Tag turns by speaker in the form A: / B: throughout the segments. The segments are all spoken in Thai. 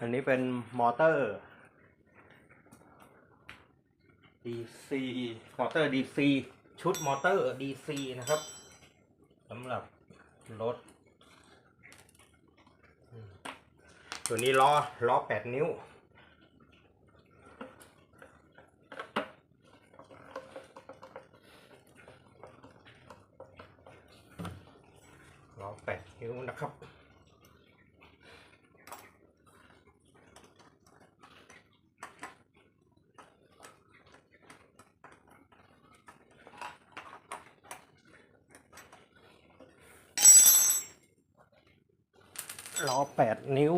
A: อันนี้เป็นมอเตอร์ DC มอเตอร์ DC ชุดมอเตอร์ DC นะครับสำหรับรถ ตัวนี้ล้อล้อ 8 นิ้ว ล้อ 8 นิ้วนะครับ ล้อ8นิ้ว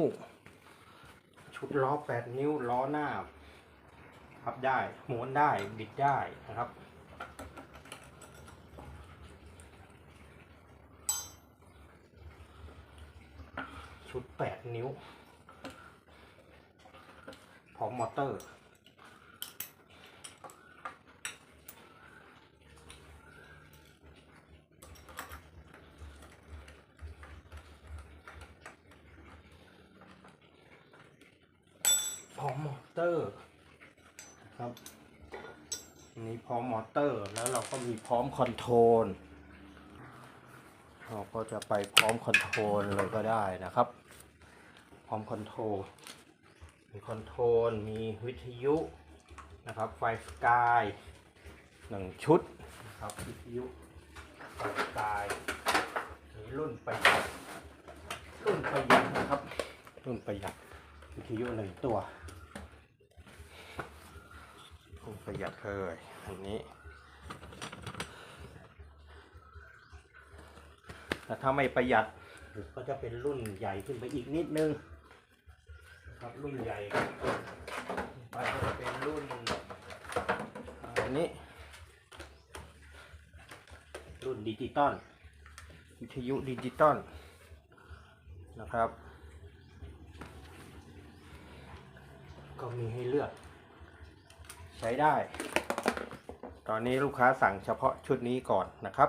A: ชุดล้อ8นิ้วล้อหน้าพับได้ม้วนได้บิดได้นะครับชุด 8 นิ้ว พร้อมมอเตอร์ พร้อมมอเตอร์นะครับอันนี้พร้อมมอเตอร์แล้วเราก็มีพร้อมคอนโทรลเราก็จะไปพร้อมคอนโทรลเลยก็ได้นะครับ พร้อมคอนโทรลมีคอนโทรลมีวิทยุนะครับไฟสกายหนึ่งชุดนะครับวิทยุไฟสกายมีรุ่นประหยัดรุ่นประหยัดนะครับ รุ่นประหยัดวิทยุหนึ่งตัวรุ่น ประหยัดเลยอันนี้แต่ถ้าไม่ประหยัดก็จะเป็นรุ่นใหญ่ขึ้นไปอีกนิดนึงนะครับรุ่นใหญ่ไปก็จะเป็นรุ่นอันนี้ รุ่นดิจิตอลวิทยุดิจิตอลนะครับ ก็มีให้เลือก ใช้ได้ ตอนนี้ลูกค้าสั่งเฉพาะชุดนี้ก่อนนะครับ